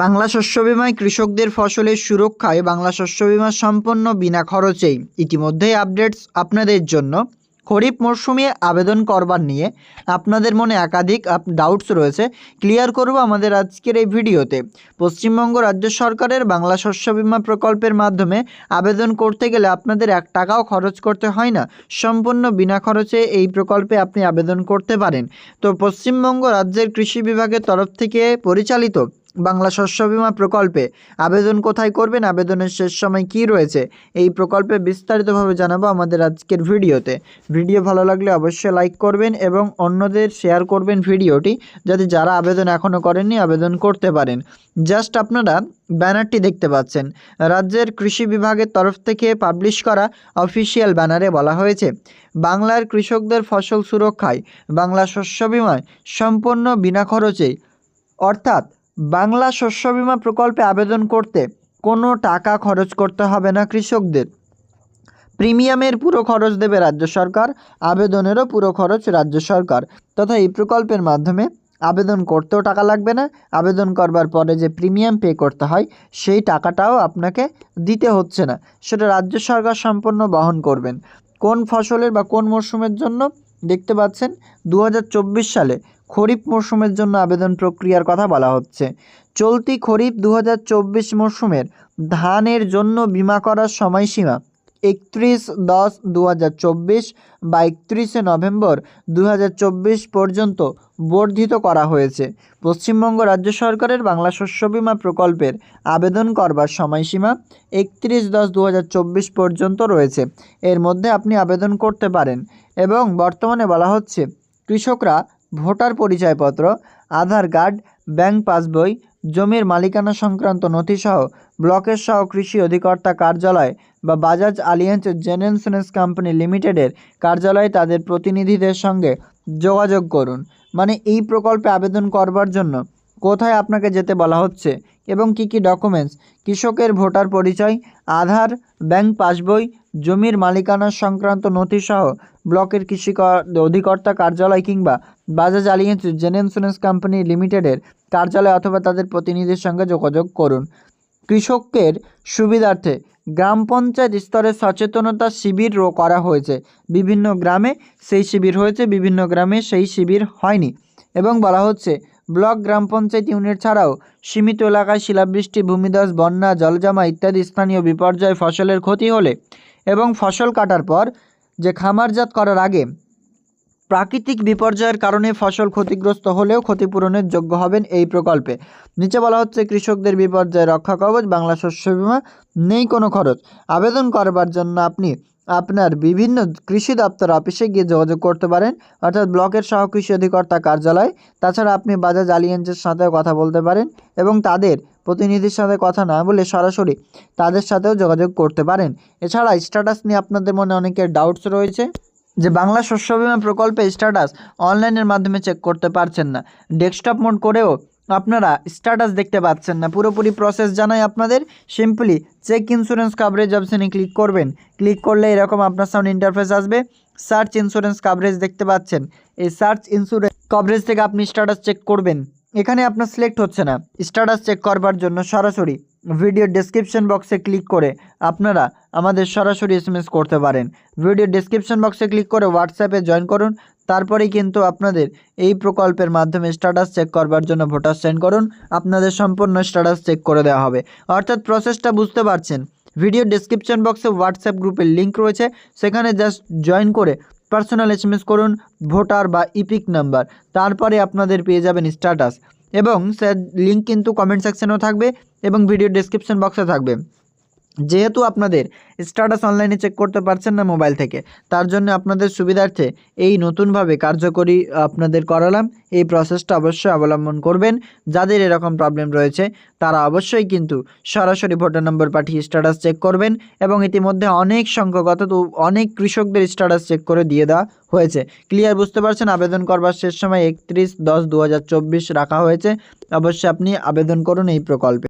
বাংলা শস্য বিমায় কৃষকদের ফসলের সুরক্ষায় বাংলা শস্য বিমা সম্পন্ন বিনা খরচেই ইতিমধ্যেই আপডেটস আপনাদের জন্য। খরিফ মরশুমে আবেদন করবার নিয়ে আপনাদের মনে একাধিক ডাউটস রয়েছে। ক্লিয়ার করব আমাদের আজকের এই ভিডিওতে। পশ্চিমবঙ্গ রাজ্য সরকারের বাংলা শস্য বিমা প্রকল্পের মাধ্যমে আবেদন করতে গেলে আপনাদের এক টাকাও খরচ করতে হয় না। সম্পূর্ণ বিনা খরচে এই প্রকল্পে আপনি আবেদন করতে পারেন। তো পশ্চিমবঙ্গ রাজ্যের কৃষি বিভাগের তরফ থেকে পরিচালিত বাংলা শস্য বিমা প্রকল্পে আবেদন কোথায় করবেন, আবেদনের শেষ সময় কি রয়েছে, এই প্রকল্পে বিস্তারিতভাবে জানাব আমাদের আজকের ভিডিওতে। ভিডিও ভালো লাগলে অবশ্যই লাইক করবেন এবং অন্যদের শেয়ার করবেন ভিডিওটি, যাতে যারা আবেদন এখনও করেননি আবেদন করতে পারেন। জাস্ট আপনারা ব্যানারটি দেখতে পাচ্ছেন। রাজ্যের কৃষি বিভাগের তরফ থেকে পাবলিশ করা অফিসিয়াল ব্যানারে বলা হয়েছে, বাংলার কৃষকদের ফসল সুরক্ষায় বাংলা শস্য বিমায় সম্পূর্ণ বিনা খরচে অর্থাৎ বাংলা শস্য বিমা প্রকল্পে আবেদন করতে কোনো টাকা খরচ করতে হবে না কৃষকদের। প্রিমিয়ামের পুরো খরচ দেবে রাজ্য সরকার, আবেদনেরও পুরো খরচ রাজ্য সরকার। তথা এই প্রকল্পের মাধ্যমে আবেদন করতেও টাকা লাগবে না। আবেদন করবার পরে যে প্রিমিয়াম পে করতে হয়, সেই টাকাটাও আপনাকে দিতে হচ্ছে না। সেটা রাজ্য সরকার সম্পূর্ণ বহন করবেন। কোন ফসলের বা কোন মরশুমের জন্য দেখতে পাচ্ছেন দু হাজার চব্বিশ সালে খরিফ মরশুমের জন্য আবেদন প্রক্রিয়ার কথা বলা হচ্ছে। চলতি খরিফ দু হাজার চব্বিশ মরশুমের ধানের জন্য বিমা করার সময়সীমা একত্রিশ দশ দু বা একত্রিশে নভেম্বর দু হাজার চব্বিশ পর্যন্ত বর্ধিত করা হয়েছে। পশ্চিমবঙ্গ রাজ্য সরকারের বাংলা শস্য বিমা প্রকল্পের আবেদন করবার সময়সীমা একত্রিশ দশ দু পর্যন্ত রয়েছে। এর মধ্যে আপনি আবেদন করতে পারেন এবং বর্তমানে বলা হচ্ছে, কৃষকরা ভোটার পরিচয়পত্র, আধার কার্ড, ব্যাংক পাসবই, জমির মালিকানা সংক্রান্ত নথিসহ ব্লকের সহ কৃষি অধিকর্তা কার্যালয় বা Bajaj Allianz Gen insurance company লিমিটেডের কার্যালয়ে তাদের প্রতিনিধিদের সঙ্গে যোগাযোগ করুন। মানে এই প্রকল্পে আবেদন করবার জন্য কোথায় আপনাকে যেতে বলা হচ্ছে এবং কি কি ডকুমেন্টস কৃষকের ভোটার পরিচয়, আধার, ব্যাংক পাসবই জমির মালিকানা সংক্রান্ত নথিসহ ব্লকের কৃষি অধিকর্তা কার্যালয় কিংবা Bajaj Allianz Gen insurance company লিমিটেডের কার্যালয় অথবা তাদের প্রতিনিধির সঙ্গে যোগাযোগ করুন। কৃষকের সুবিধার্থে গ্রাম পঞ্চায়েত স্তরে সচেতনতা শিবির করা হয়েছে। বিভিন্ন গ্রামে সেই শিবির হয়েছে, বিভিন্ন গ্রামে সেই শিবির হয়নি। এবং বলা হচ্ছে ব্লক গ্রাম পঞ্চায়েত ইউনিট ছাড়াও সীমিত এলাকায় শিলাবৃষ্টি, ভূমিধস, বন্যা, জলজমা ইত্যাদি স্থানীয় বিপর্যয় ফসলের ক্ষতি হলে এবং ফসল কাটার পর যে খামারজাত করার আগে প্রাকৃতিক বিপর্যয়ের কারণে ফসল ক্ষতিগ্রস্ত হলেও ক্ষতিপূরণের যোগ্য হবেন এই প্রকল্পে। নিচে বলা হচ্ছে, কৃষকদের বিপর্যয় রক্ষা কবচ, বাংলা শস্য বিমা নেই কোনো খরচ। আবেদন করবার জন্য আপনি আপনার বিভিন্ন কৃষি দপ্তর অফিসে গিয়ে যোগাযোগ করতে পারেন, অর্থাৎ ব্লকের সহ কৃষি অধিকর্তা কার্যালয়। তাছাড়া আপনি বাজাজ আলিয়েন্সের সাথেও কথা বলতে পারেন এবং তাদের প্রতিনিধির সাথে কথা না বলে সরাসরি তাদের সাথেও যোগাযোগ করতে পারেন। এছাড়া স্ট্যাটাস নিয়ে আপনাদের মনে অনেকের ডাউটস রয়েছে। যে বাংলা শস্য বিমা প্রকল্পে স্ট্যাটাস অনলাইনের মাধ্যমে চেক করতে পারছেন না। ডেস্কটপ মোড করেও আপনারা স্ট্যাটাস দেখতে পাচ্ছেন না। পুরোপুরি প্রসেস জানাই আপনাদের। সিম্পলি চেক ইন্স্যুরেন্স কাভারেজ অপশানে ক্লিক করবেন। ক্লিক করলে এরকম আপনার সামনে ইন্টারফেস আসবে। সার্চ ইন্স্যুরেন্স কাভারেজ দেখতে পাচ্ছেন। এই সার্চ ইন্স্যুরেন্স কভারেজ থেকে আপনি স্ট্যাটাস চেক করবেন। এখানে আপনার সিলেক্ট হচ্ছে না। স্ট্যাটাস চেক করবার জন্য সরাসরি ভিডিও ডেসক্রিপশন বক্সে ক্লিক করে আপনারা আমাদের সরাসরি এসএমএস করতে পারেন। ভিডিও ডেসক্রিপশন বক্সে ক্লিক করে হোয়াটসঅ্যাপে জয়েন করুন। তারপরেই কিন্তু আপনাদের এই প্রকল্পের মাধ্যমে স্ট্যাটাস চেক করবার জন্য ভোটার সেন্ড করুন। আপনাদের সম্পূর্ণ স্ট্যাটাস চেক করে দেওয়া হবে। অর্থাৎ প্রসেসটা বুঝতে পারছেন। ভিডিও ডেসক্রিপশন বক্সে হোয়াটসঅ্যাপ গ্রুপের লিঙ্ক রয়েছে। সেখানে জাস্ট জয়েন করে পার্সোনাল এসএমএস করুন, ভোটার বা ইপিক নাম্বার তারপরে আপনাদের পেয়ে যাবেন স্ট্যাটাস এবং স্যার লিঙ্ক কিন্তু কমেন্ট সেকশনেও থাকবে এবং ভিডিও ডেসক্রিপশন বক্সে থাকবে। যেহেতু আপনাদের স্ট্যাটাস অনলাইনে চেক করতে পারছেন না মোবাইল থেকে, তার জন্য আপনাদের সুবিধার্থে এই নতুনভাবে কার্যকরী আপনাদের করালাম। এই প্রসেসটা অবশ্যই অবলম্বন করবেন। যাদের এরকম প্রবলেম রয়েছে, তারা অবশ্যই কিন্তু সরাসরি ভোটার নম্বর পাঠিয়ে স্ট্যাটাস চেক করবেন এবং ইতিমধ্যে অনেক সংখ্যক অর্থাৎ অনেক কৃষকদের স্ট্যাটাস চেক করে দিয়ে দেওয়া হয়েছে। ক্লিয়ার বুঝতে পারছেন? আবেদন করবার শেষ সময় একত্রিশ দশ দু রাখা হয়েছে। অবশ্যই আপনি আবেদন করুন এই প্রকল্পে।